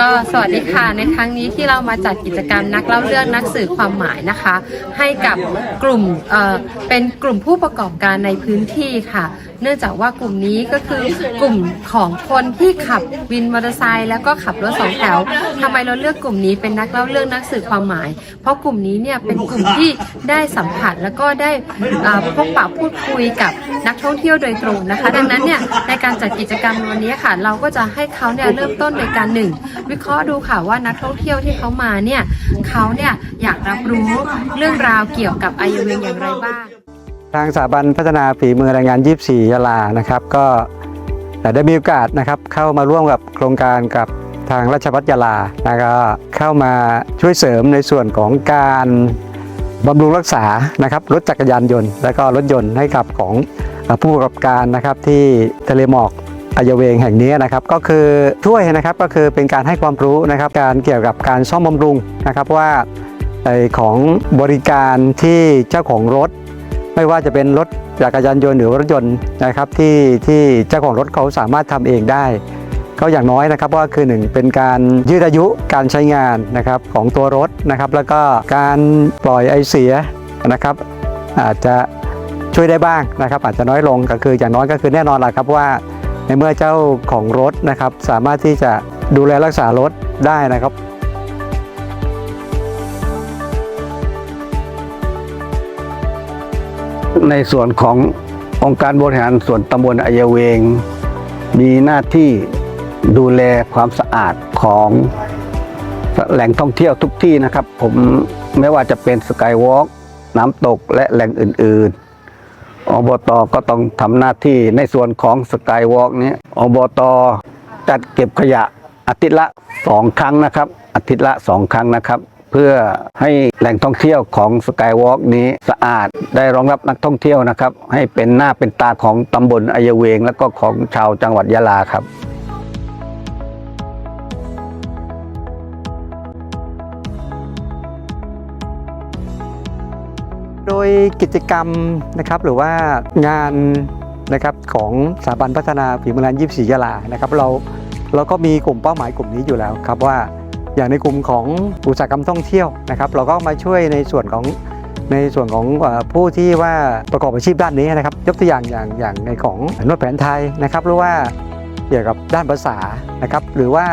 ก็สวัสดีค่ะในครั้งนี้ที่เรามาจัดกิจกรรมนักเล่าเรื่องนักสื่อความหมายนะคะ ให้กับกลุ่มเอ่อเป็นกลุ่มผู้ประกอบการในพื้นที่ค่ะ เนื่องจากว่ากลุ่มนี้ก็คือกลุ่มของคนที่ขับวินมอเตอร์ไซค์แล้วก็ขับรถสองแถวทำไมเราเลือกกลุ่มนี้เป็นนักเล่าเรื่องนักสื่อความหมาย เพราะกลุ่มนี้เนี่ยเป็นกลุ่มที่ได้สัมผัสแล้วก็ได้พบปะพูดคุยกับนักท่องเที่ยวโดยตรงนะคะ ดังนั้นเนี่ยในการจัดกิจกรรมวันนี้ค่ะ เราก็จะให้เขาเนี่ยเริ่มต้นโดยการหนึ่งวิเคราะห์ดูค่ะว่านักท่องเที่ยวที่เขามาเนี่ยเขาเนี่ยอยากรับรู้เรื่องราวเกี่ยวกับอายุเวงอย่างไรบ้าง ทางสถาบันพัฒนาฝีมือแรงงาน 24 ยาลานะครับ ก็ได้มีโอกาสนะครับเข้ามาร่วมกับโครงการกับทางราชพัฒยาลาแล้วก็เข้ามาช่วยเสริมในส่วนของการบำรุงรักษานะครับรถจักรยานยนต์ และก็รถยนต์ให้กับของผู้ประกอบการนะครับที่ทะเลหมอกอายเวงแห่งนี้นะครับก็คือช่วยนะครับก็คือเป็นการให้ความรู้นะครับการเกี่ยวกับการซ่อมบำรุงนะครับว่าไอ้ของบริการที่เจ้าของรถ ไม่ว่าจะเป็นรถจักรยานยนต์หรือรถยนต์นะครับที่ที่เจ้าของรถเขาสามารถทำเองได้ก็อย่างน้อยนะครับว่าคือหนึ่งเป็นการยืดอายุการใช้งานนะครับของตัวรถนะครับ แล้วก็การปล่อยไอเสียนะครับ อาจจะช่วยได้บ้างนะครับ อาจจะน้อยลงก็คืออย่างน้อยก็คือแน่นอนแหละครับว่า ในเมื่อเจ้าของรถนะครับ สามารถที่จะดูแลรักษารถได้นะครับ ในส่วนขององค์การบริหารส่วนตำบลอายเวง มีหน้าที่ดูแลความสะอาดของแหล่งท่องเที่ยวทุกที่นะครับ ผมไม่ว่าจะเป็นสกายวอล์กน้ำตกและแหล่งอื่น ๆ อบตก็ต้องทำหน้าที่ในส่วนของสกายวอล์กนี้อบตจัดเก็บขยะอาทิตย์ละสองครั้งนะครับอาทิตย์ละสองครั้งนะครับ เพื่อให้แหล่งท่องเที่ยวของสกายวอล์กนี้สะอาดได้รองรับนักท่องเที่ยวนะครับ ให้เป็นหน้าเป็นตาของตำบลอายเวง และก็ของชาวจังหวัดยะลาครับโดยกิจกรรมนะครับหรือว่างานนะครับของสถาบันพัฒนาฝีมือแรง24ยาลานะครับเราเราก็มีกลุ่มเป้าหมายกลุ่มนี้อยู่แล้วครับว่า อย่างในกลุ่มของอุตสาหกรรมท่องเที่ยวนะครับ เราก็มาช่วยในส่วนของในส่วนของผู้ที่ว่าประกอบอาชีพด้านนี้นะครับ ยกตัวอย่างอย่างอย่างในของนวดแผนไทยนะครับหรือว่าเกี่ยวกับด้านภาษานะครับ หรือว่า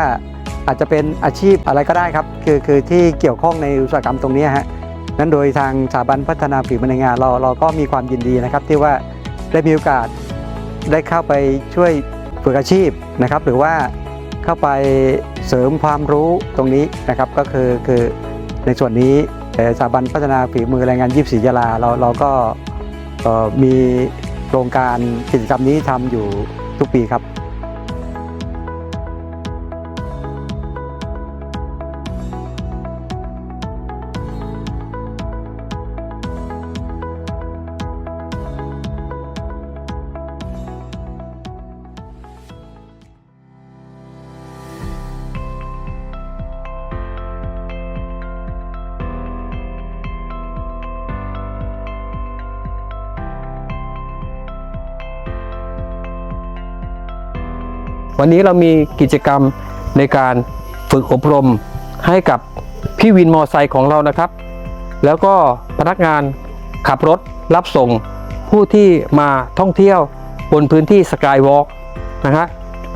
อาจจะเป็นอาชีพอะไรก็ได้ครับ คือคือที่เกี่ยวข้องในอุตสาหกรรมตรงนี้ฮะนั้นโดยทางสถาบันพัฒนาฝีมือแรงงานเราเราก็มีความยินดีนะครับ ที่ว่าได้มีโอกาสได้เข้าไปช่วยฝึกอาชีพนะครับ หรือว่า เข้าไปเสริมความรู้ตรงนี้นะครับก็คือคือในส่วนนี้เอ่สถาบันพัฒนาฝีมือแรงงาน 24ยาลาเราเราก็มีโครงการกิจกรรมนี้ทำอยู่ทุกปีครับ วันนี้เรามีกิจกรรมในการฝึกอบรมให้กับพี่วินมอไซค์ของเรานะครับ แล้วก็พนักงานขับรถรับส่งผู้ที่มาท่องเที่ยวบนพื้นที่สกายวอล์กนะฮะ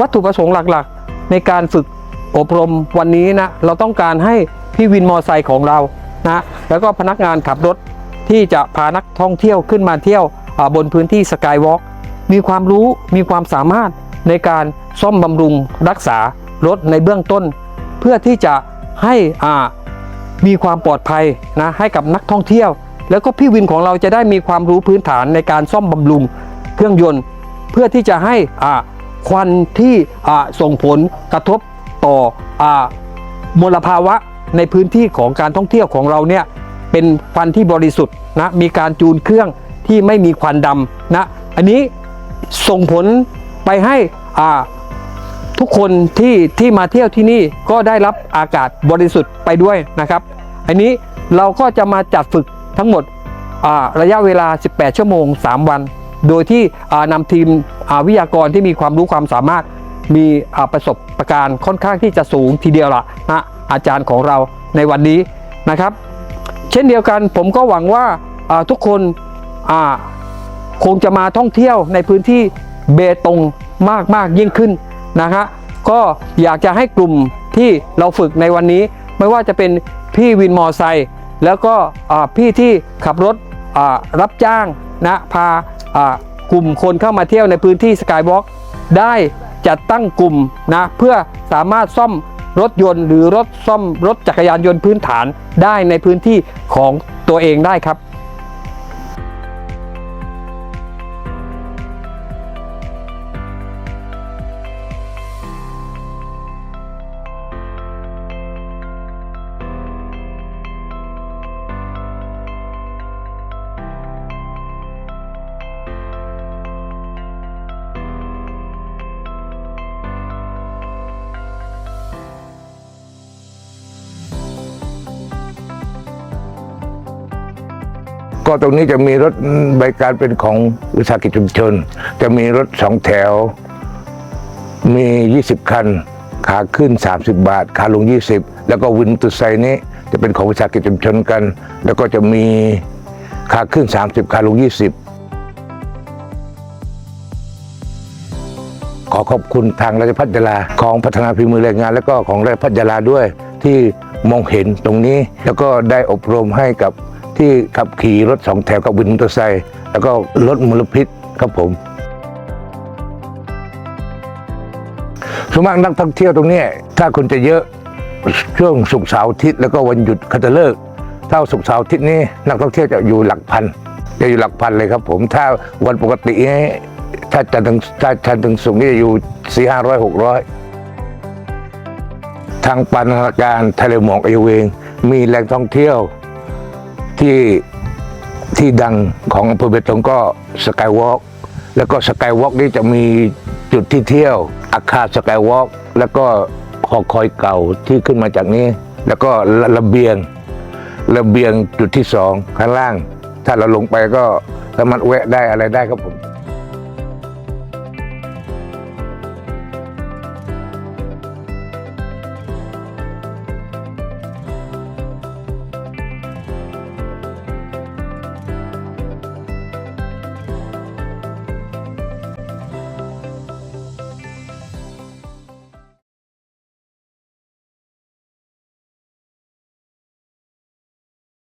วัตถุประสงค์หลักๆ ในการฝึกอบรมวันนี้นะเราต้องการให้พี่วินมอไซค์ของเรานะแล้วก็พนักงานขับรถที่จะพานักท่องเที่ยวขึ้นมาเที่ยวบนพื้นที่สกายวอล์กมีความรู้มีความสามารถ ในการซ่อมบำรุงรักษารถในเบื้องต้น เพื่อที่จะให้มีความปลอดภัยนะให้กับนักท่องเที่ยว แล้วก็พี่วินของเราจะได้มีความรู้พื้นฐานในการซ่อมบำรุงเครื่องยนต์ เพื่อที่จะให้ควันที่ส่งผลกระทบต่ออมลภาวะในพื้นที่ของการท่องเที่ยวของเราเนี่ยเป็นควันที่บริสุทธิ์นะมีการจูนเครื่องที่ไม่มีควันดำนะอันนี้ส่งผล ไปให้ทุกคนที่ที่มาเที่ยวที่นี่ก็ได้รับอากาศบริสุทธิ์ไปด้วยนะครับ อันนี้เราก็จะมาจัดฝึกทั้งหมดระยะเวลา 18 ชั่วโมง 3 วัน โดยที่นำทีมวิทยากรที่มีความรู้ความสามารถมีประสบะการณ์ค่อนข้างที่จะสูงทีเดียวละนะอาจารย์ของเราในวันนี้นะครับ เช่นเดียวกันผมก็หวังว่าทุกคนคงจะมาท่องเที่ยวในพื้นที่ เบตงมากมากยิ่งขึ้นนะฮะก็อยากจะให้กลุ่มที่เราฝึกในวันนี้ ไม่ว่าจะเป็นพี่วินมอไซค์แล้วก็พี่ที่ขับรถรับจ้างนะพาอ่ากลุ่มคนเข้ามาเที่ยวในพื้นที่สกายวอล์กได้จัดตั้งกลุ่มนะเพื่อสามารถซ่อมรถยนต์หรือรถซ่อมรถจักรยานยนต์พื้นฐานได้ในพื้นที่ของตัวเองได้ครับ ก็ตรงนี้จะมีรถบริการเป็นของวิสาหกิจชุมชน จะมีรถสองแถว มี 20 คัน ขาขึ้น 30 บาท ขาลง 20 แล้วก็วินตอร์ไซนี้จะเป็นของวิสาหกิจชุมชนกัน แล้วก็จะมีขาขึ้น 30 ขาลง 20ขอขอบคุณทางราชพัฒยาลาของพัฒนาฝีมือแรงงาน แล้วก็ของราชพัฒยาลาด้วย ที่มองเห็นตรงนี้ แล้วก็ได้อบรมให้กับ ที่ขับขี่รถสองแถวกับวินมอเตอร์ไซค์แล้วก็ลดมลพิษครับผมส่วนมากนักท่องเที่ยวตรงนี้ถ้าคนจะเยอะช่วงศุกเสาร์อาทิตย์แล้วก็วันหยุดคัตฤกษ์ถ้าศุกร์เสาร์อาทิตย์นี้นักท่องเที่ยวจะอยู่หลักพันจะอยู่หลักพันเลยครับ ผมถ้าวันปกติถ้าจันทร์ถึงถ้าจันทร์ถึงศุกนี่จะอยู่สี่ห้าร้อยหกร้อยทางปานาการทะเลหมอกอเวง มีแหล่งท่องเที่ยว ที่ที่ดังของอำเภอเบตงก็สกายวอล์กแล้วก็สกายวอล์กนี่จะมีจุดที่เที่ยว อาคารสกายวอล์กแล้วก็หอคอยเก่าที่ขึ้นมาจากนี้ แล้วก็ระระเบียงระเบียงจุดที่สองข้างล่าง ถ้าเราลงไปก็สามารถแวะได้อะไรได้ครับผม